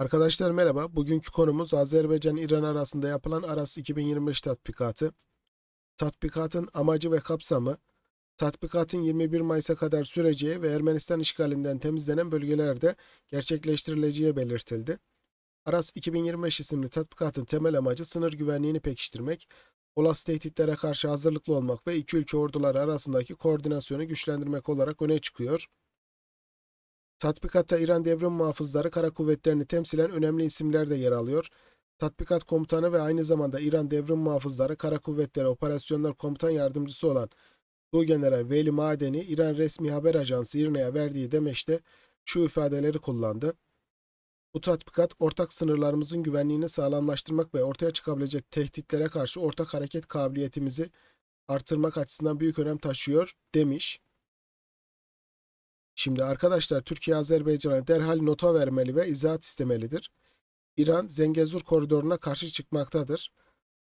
Arkadaşlar merhaba. Bugünkü konumuz Azerbaycan-İran arasında yapılan Aras 2025 tatbikatı. Tatbikatın amacı ve kapsamı, tatbikatın 21 Mayıs'a kadar süreceği ve Ermenistan işgalinden temizlenen bölgelerde gerçekleştirileceği belirtildi. Aras 2025 isimli tatbikatın temel amacı sınır güvenliğini pekiştirmek, olası tehditlere karşı hazırlıklı olmak ve iki ülke orduları arasındaki koordinasyonu güçlendirmek olarak öne çıkıyor. Tatbikatta İran Devrim Muhafızları Kara Kuvvetleri'ni temsilen önemli isimler de yer alıyor. Tatbikat komutanı ve aynı zamanda İran Devrim Muhafızları Kara Kuvvetleri Operasyonlar Komutan Yardımcısı olan Tuğgeneral Veli Madeni, İran resmi haber ajansı İRNA'ya verdiği demeçte şu ifadeleri kullandı. Bu tatbikat ortak sınırlarımızın güvenliğini sağlamlaştırmak ve ortaya çıkabilecek tehditlere karşı ortak hareket kabiliyetimizi artırmak açısından büyük önem taşıyor demiş. Şimdi arkadaşlar Türkiye Azerbaycan'a derhal nota vermeli ve izahat istemelidir. İran Zengezur koridoruna karşı çıkmaktadır.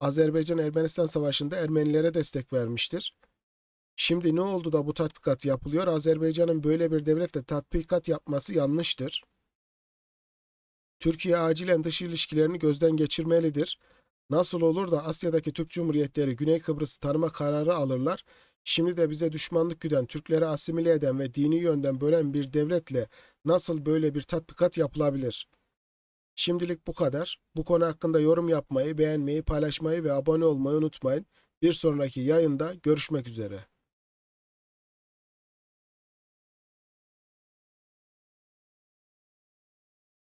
Azerbaycan Ermenistan Savaşı'nda Ermenilere destek vermiştir. Şimdi ne oldu da bu tatbikat yapılıyor? Azerbaycan'ın böyle bir devletle tatbikat yapması yanlıştır. Türkiye acilen dış ilişkilerini gözden geçirmelidir. Nasıl olur da Asya'daki Türk Cumhuriyetleri Güney Kıbrıs'ı tanıma kararı alırlar Şimdi de bize düşmanlık güden, Türkleri asimile eden ve dini yönden bölen bir devletle nasıl böyle bir tatbikat yapılabilir? Şimdilik bu kadar. Bu konu hakkında yorum yapmayı, beğenmeyi, paylaşmayı ve abone olmayı unutmayın. Bir sonraki yayında görüşmek üzere.